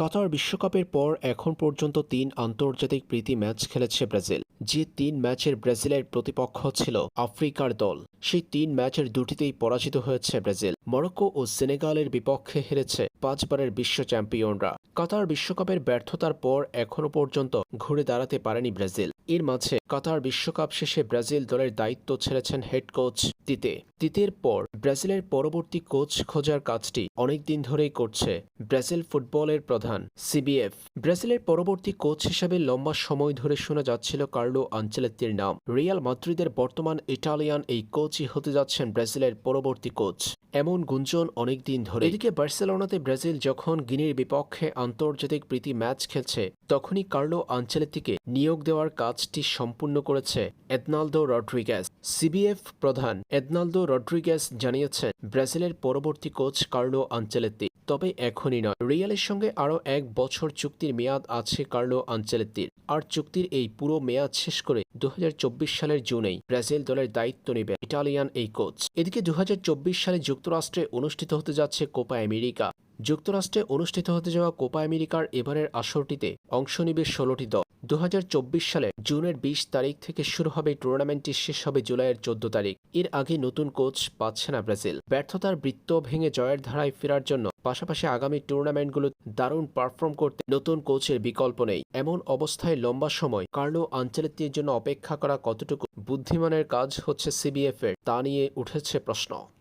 কাতার বিশ্বকাপের পর এখন পর্যন্ত তিন আন্তর্জাতিক প্রীতি ম্যাচ খেলেছে ব্রাজিল। যে তিন ম্যাচের ব্রাজিলের প্রতিপক্ষ ছিল আফ্রিকার দল, সেই তিন ম্যাচের দুটিতেই পরাজিত হয়েছে ব্রাজিল। মরক্কো ও সেনেগালের বিপক্ষে হেরেছে পাঁচবারের বিশ্ব চ্যাম্পিয়নরা। কাতার বিশ্বকাপের ব্যর্থতার পর এখনও পর্যন্ত ঘুরে দাঁড়াতে পারেনি ব্রাজিল। এর মাঝে কাতার বিশ্বকাপ শেষে ব্রাজিল দলের দায়িত্ব ছেড়েছেন হেড কোচ তিতে। তিতের পর ব্রাজিলের পরবর্তী কোচ খোঁজার কাজটি অনেকদিন ধরেই করছে ব্রাজিল ফুটবলের প্রধান সিবিএফ। ব্রাজিলের পরবর্তী কোচ হিসেবে লম্বা সময় ধরে শোনা যাচ্ছিল কার্লো আঞ্চেলেত্তির নাম। রিয়াল মাদ্রিদের বর্তমান ইটালিয়ান এই কোচই হতে যাচ্ছেন ব্রাজিলের পরবর্তী কোচ। এমন গুঞ্জন অনেকদিন ধরে। এদিকে বার্সেলোনাতে ব্রাজিল যখন গিনির বিপক্ষে আন্তর্জাতিক প্রীতি ম্যাচ খেলছে, তখনই কার্লো আঞ্চেলেত্তিকে নিয়োগ দেওয়ার কাজটি সম্পূর্ণ করেছে এদনালদো রড্রিগেজ। সিবিএফ প্রধান এদনালদো রড্রিগেজ জানিয়েছেন ব্রাজিলের পরবর্তী কোচ কার্লো আঞ্চেলেত্তি। তবে এখনই নয়। রিয়ালের সঙ্গে আরও এক বছর চুক্তির মেয়াদ আছে কার্লো আঞ্চেলেত্তির। আর চুক্তির এই পুরো মেয়াদ শেষ করে দু হাজার চব্বিশ সালের জুনেই ব্রাজিল দলের দায়িত্ব নেবে ইটালিয়ান এই কোচ। এদিকে দুহাজার চব্বিশ সালে যুক্তরাষ্ট্রে অনুষ্ঠিত হতে যাচ্ছে কোপা আমেরিকা। যুক্তরাষ্ট্রে অনুষ্ঠিত হতে যাওয়া কোপা আমেরিকার এবারের আসরটিতে অংশ নেবে ষোলোটি দল। দু সালে জুনের বিশ তারিখ থেকে শুরু হবে টুর্নামেন্টটি শেষ হবে জুলাইয়ের চোদ্দ তারিখ। এর আগে নতুন কোচ পাচ্ছে না ব্রাজিল। ব্যর্থতার বৃত্ত ভেঙে জয়ের ধারায় ফেরার জন্য পাশাপাশি আগামী টুর্নামেন্টগুলো দারুণ পারফর্ম করতে নতুন কোচের বিকল্প নেই। এমন অবস্থায় লম্বা সময় কার্লো আঞ্চলিকটির জন্য অপেক্ষা করা কতটুকু বুদ্ধিমানের কাজ হচ্ছে সিবিএফ এর তা নিয়ে উঠেছে প্রশ্ন।